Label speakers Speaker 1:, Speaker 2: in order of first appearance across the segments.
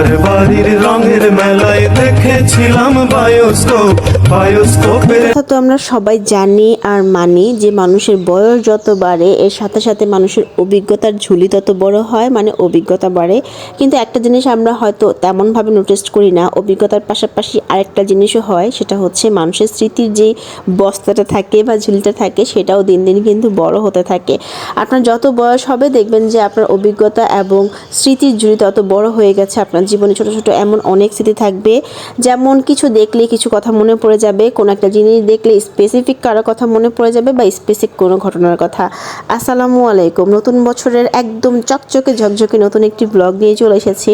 Speaker 1: ঘর বাড়ির রঙের মেলায় দেখেছিলাম বায়োস্কোপ
Speaker 2: তো আমরা সবাই জানি আর মানি যে মানুষের বয়স যত বাড়ে, এর সাথে সাথে মানুষের অভিজ্ঞতার ঝুলি তত বড় হয় মানে অভিজ্ঞতা বাড়ে। কিন্তু একটা জিনিস আমরা হয়তো তেমনভাবে নোটিস করি না, অভিজ্ঞতার পাশাপাশি আরেকটা জিনিসও হয়, সেটা হচ্ছে মানুষের স্মৃতির যে বস্তাটা থাকে বা ঝুলিটা থাকে, সেটাও দিন দিন কিন্তু বড় হতে থাকে। আপনার যত বয়স হবে দেখবেন যে আপনার অভিজ্ঞতা এবং স্মৃতির ঝুলি তত বড় হয়ে গেছে আপনার জীবনে ছোট ছোট এমন অনেক স্মৃতি থাকবে। যেমন কিছু দেখলে কিছু কথা মনে পড়ে যাবে, কোনো একটা জিনিস দেখলে স্পেসিফিক কারও কথা মনে পড়ে যাবে বা স্পেসিফিক কোনো ঘটনার কথা। আসসালামু আলাইকুম। নতুন বছরের একদম চকচকে ঝকঝকে নতুন একটি ব্লগ নিয়ে চলে এসেছি।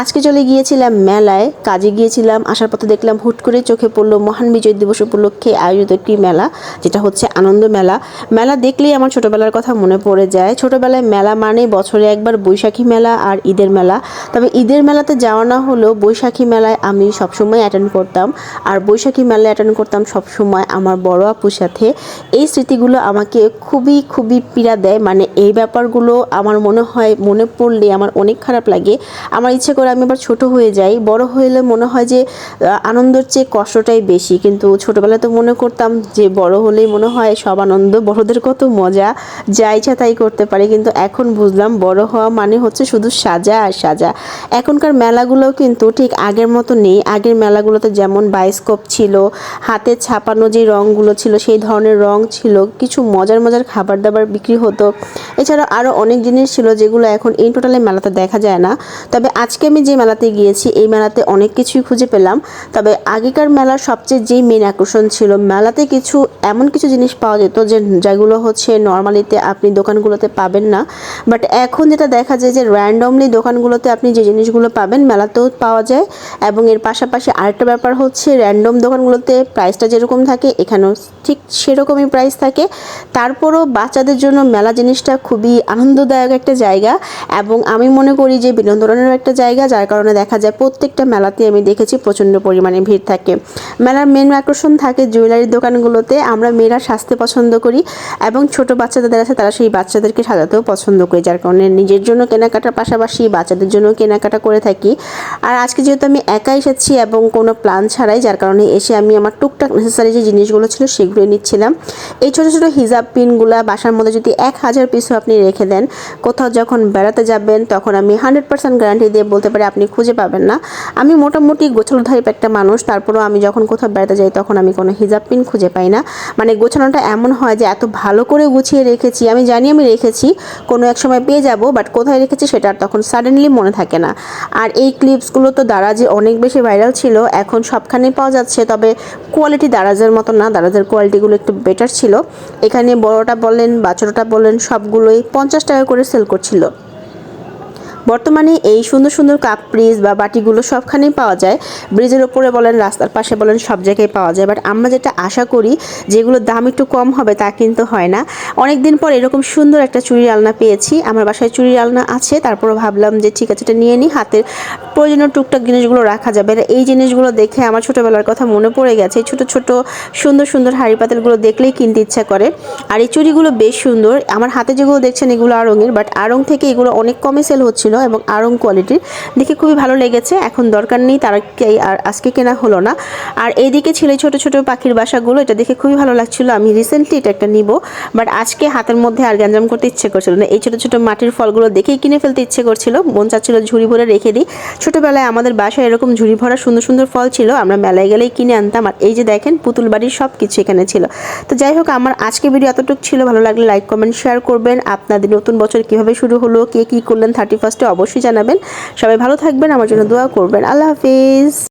Speaker 2: আজকে চলে গিয়েছিলাম মেলায়, কাজে গিয়েছিলাম, আসার পথে দেখলাম হুট করে চোখে পড়ল মহান বিজয় দিবস উপলক্ষে আয়োজিত একটি মেলা, যেটা হচ্ছে আনন্দ মেলা। মেলা দেখলেই আমার ছোটবেলার কথা মনে পড়ে যায়। ছোটবেলায় মেলা মানে বছরে একবার বৈশাখী মেলা আর ঈদের মেলা। তবে ঈদের মেলাতে যাওয়া না হলেও বৈশাখী মেলায় আমি সবসময় অ্যাটেন্ড করতাম। আর বৈশাখী মেলায় অ্যাটেন্ড করতাম সবসময় আমার বড় আপুর সাথে। এই স্মৃতিগুলো আমাকে খুবই খুবই পীড়া দেয়। মানে এই ব্যাপারগুলো আমার মনে হয়, মনে পড়লে আমার অনেক খারাপ লাগে। আমার ইচ্ছে করে আমি আবার ছোট হয়ে যাই। বড় হলে মনে হয় যে আনন্দের চেয়ে কষ্টটাই বেশি। কিন্তু ছোটবেলায় তো মনে করতাম যে, বড় হলেই মনে হয় সব আনন্দ, বড়দের কত মজা। যা ইচ্ছা তাই করতে পারে। কিন্তু এখন বুঝলাম বড় হওয়া মানে হচ্ছে শুধু সাজা আর সাজা। এখনকার মেলাগুলোও কিন্তু ঠিক আগের মতো নেই। আগের মেলাগুলোতে যেমন বায়োস্কোপ ছিল, হাতে ছাপানো যে রঙগুলো ছিল, সেই ধরনের রং ছিল, কিছু মজার মজার খাবার দাবার বিক্রি হতো। এছাড়া আরও অনেক জিনিস ছিল যেগুলো এখন এই টোটালে মেলাতে দেখা যায় না। তবে আজকে আমি যে মেলাতে গিয়েছি, এই মেলাতে অনেক কিছুই খুঁজে পেলাম। তবে আগেকার মেলার সবচেয়ে যেই মেন আকর্ষণ ছিল, মেলাতে কিছু এমন কিছু জিনিস পাওয়া যেত যে, যেগুলো হচ্ছে নর্মালিতে আপনি দোকানগুলোতে পাবেন না। বাট এখন যেটা দেখা যায় যে র্যান্ডমলি দোকানগুলোতে আপনি যে জিনিসগুলো পাবেন মেলাতেও পাওয়া যায়। এবং এর পাশাপাশি আরেকটা ব্যাপার হচ্ছে র্যান্ডম দোকানগুলোতে প্রাইসটা যেরকম থাকে, এখানেও ঠিক সেরকমই প্রাইস থাকে। তারপরও বাচ্চাদের জন্য মেলা জিনিসটা খুবই আনন্দদায়ক একটা জায়গা। এবং আমি মনে করি যে, বিনোদনের একটা জায়গা, যার কারণে দেখা যায় প্রত্যেকটা মেলাতে আমি দেখেছি প্রচণ্ড পরিমাণে ভিড় থাকে। মেলার মেন আকর্ষণ থাকে জুয়েলারির দোকানগুলোতে। আমরা মেয়েরা সাজতে পছন্দ করি এবং ছোট বাচ্চাদের আছে, তারা সেই বাচ্চাদেরকে সাজাতেও পছন্দ করি, যার কারণে নিজের জন্য কেনাকাটার পাশাপাশি বাচ্চাদের জন্য কেনাকাটা করে থাকি। আর আজকে যেহেতু আমি একা এসেছি এবং কোনো প্ল্যান ছাড়াই, যার কারণে এসে আমি আমার টুকটাক নেসেসারি যে জিনিসগুলো ছিল সেগুলোই নিচ্ছিলাম। এই ছোটো ছোটো হিজাব পিনগুলা বাসার মধ্যে যদি এক হাজার পিসও আপনি রেখে দেন, কোথাও যখন বেড়াতে যাবেন, তখন আমি হান্ড্রেড পার্সেন্ট গ্যারান্টি দিয়ে বলতে পারি আপনি খুঁজে পাবেন না। আমি মোটামুটি টাইপ একটা মানুষ, তারপরেও আমি যখন কোথাও বেড়াতে যাই, তখন আমি কোনো হিজাব পিন খুঁজে পাই না। মানে গোছানোটা এমন হয় যে এত ভালো করে গুছিয়ে রেখেছি, আমি জানি আমি রেখেছি, কোনো এক সময় পেয়ে যাব বাট কোথায় রেখেছি সেটা আর তখন সাডেনলি মনে থাকে না। আর এই ক্লিপসগুলো তো দারাজে অনেক বেশি ভাইরাল ছিল। এখন সবখানেই পাওয়া যাচ্ছে, তবে কোয়ালিটি দারাজের মতো না। দারাজের কোয়ালিটিগুলো একটু বেটার ছিল। এখানে বড়টা বলেন বা বলেন, সবগুলোই পঞ্চাশ টাকা করে সেল করছিল। বর্তমানে এই সুন্দর সুন্দর কাপ ব্রিজ বা বাটিগুলো সবখানেই পাওয়া যায়। ব্রিজের ওপরে বলেন, রাস্তার পাশে বলেন, সব জায়গায় পাওয়া যায়। বাট আমরা যেটা আশা করি যেগুলোর দাম একটু কম হবে, তা কিন্তু হয় না। অনেক দিন পর এরকম সুন্দর একটা চুরির আলনা পেয়েছি। আমার বাসায় চুরির আলনা আছে, তারপরও ভাবলাম যে ঠিক আছে, এটা নিয়ে নিই হাতের প্রয়োজনীয় টুকটাক জিনিসগুলো রাখা যাবে। আর এই জিনিসগুলো দেখে আমার ছোটোবেলার কথা মনে পড়ে গেছে। ছোট ছোট, সুন্দর সুন্দর হাড়ি পাতিলগুলো দেখলেই কিনতে ইচ্ছা করে। আর এই চুড়িগুলো বেশ সুন্দর। আমার হাতে যেগুলো দেখছেন, এগুলো আড়ঙের বাট আড়ং থেকে এগুলো অনেক কমে সেল হচ্ছিল। এবং আড়ং কোয়ালিটির দেখে খুবই ভালো লেগেছে। এখন দরকার নেই, তার আর আজকে কেনা হলো না। আর এইদিকে ছিল ছোট ছোট পাখির বাসাগুলো, এটা দেখে খুবই ভালো লাগছিল। আমি রিসেন্টলি এটা একটা নিব। বাট আজকে হাতের মধ্যে আর গ্যাঞ্জাম করতে ইচ্ছে করছিল না। এই ছোট ছোট মাটির ফলগুলো দেখেই কিনে ফেলতে ইচ্ছে করছিল। মন চাচ্ছিল ঝুড়ি ভরে রেখে দিই। ছোটোবেলায় আমাদের বাসায় এরকম ঝুড়ি ভরা সুন্দর সুন্দর ফল ছিল। আমরা মেলায় গেলেই কিনে আনতাম। আর এই যে দেখেন, পুতুল বাড়ির সব কিছু এখানে ছিল। তো যাই হোক, আমার আজকে ভিডিও এতটুকু ছিল। ভালো লাগলে লাইক কমেন্ট শেয়ার করবেন। আপনাদের নতুন বছর কীভাবে শুরু হলো, কে কী করলেন থার্টি ফার্স্টে অবশ্যই জানাবেন। সবাই ভালো থাকবেন আমার জন্য দোয়া করবেন। আল্লাহ হাফিজ।